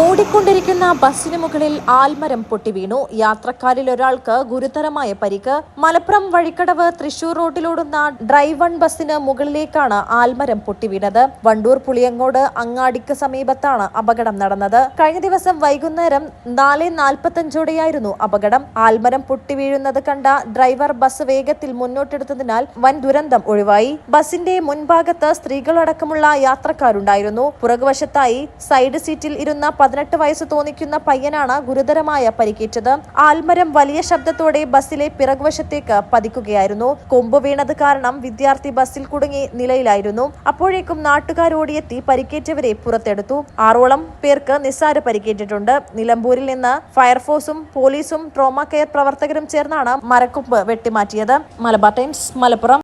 ഓടിക്കൊണ്ടിരിക്കുന്ന ബസ്സിന് മുകളിൽ ആൽമരം പൊട്ടിവീണു യാത്രക്കാരിൽ ഒരാൾക്ക് ഗുരുതരമായ പരിക്ക്. മലപ്പുറം വഴിക്കടവ് തൃശൂർ റോഡിലോടുന്ന ഡ്രൈവ് വൺ ബസ്സിന് മുകളിലേക്കാണ് ആൽമരം പൊട്ടിവീണത് വണ്ടൂർ പുളിയങ്ങോട് അങ്ങാടിക്ക് സമീപത്താണ് അപകടം നടന്നത്. കഴിഞ്ഞ ദിവസം വൈകുന്നേരം നാല് നാൽപ്പത്തഞ്ചോടെയായിരുന്നു അപകടം. ആൽമരം പൊട്ടിവീഴുന്നത് കണ്ട ഡ്രൈവർ ബസ് വേഗത്തിൽ മുന്നോട്ടെടുത്തതിനാൽ വൻ ദുരന്തം ഒഴിവായി. ബസിന്റെ മുൻഭാഗത്ത് സ്ത്രീകളടക്കമുള്ള യാത്രക്കാരുണ്ടായിരുന്നു. പുറകുവശത്തായി സൈഡ് സീറ്റിൽ ഇരുന്ന പതിനെട്ട് വയസ്സ് തോന്നിക്കുന്ന പയ്യനാണ് ഗുരുതരമായ പരിക്കേറ്റത്. ആൽമരം വലിയ ശബ്ദത്തോടെ ബസ്സിലെ പിറകുവശത്തേക്ക് പതിക്കുകയായിരുന്നു. കൊമ്പ് വീണത് കാരണം വിദ്യാർത്ഥി ബസ്സിൽ കുടുങ്ങി നിലയിലായിരുന്നു. അപ്പോഴേക്കും നാട്ടുകാരോടിയെത്തി പരിക്കേറ്റവരെ പുറത്തെടുത്തു. ആറോളം പേർക്ക് നിസ്സാര പരിക്കേറ്റിട്ടുണ്ട്. നിലമ്പൂരിൽ നിന്ന് ഫയർഫോഴ്സും പോലീസും ട്രോമ കെയർ പ്രവർത്തകരും ചേർന്നാണ് മരക്കൊമ്പ് വെട്ടിമാറ്റിയത്. മലബാർ ടൈംസ് മലപ്പുറം.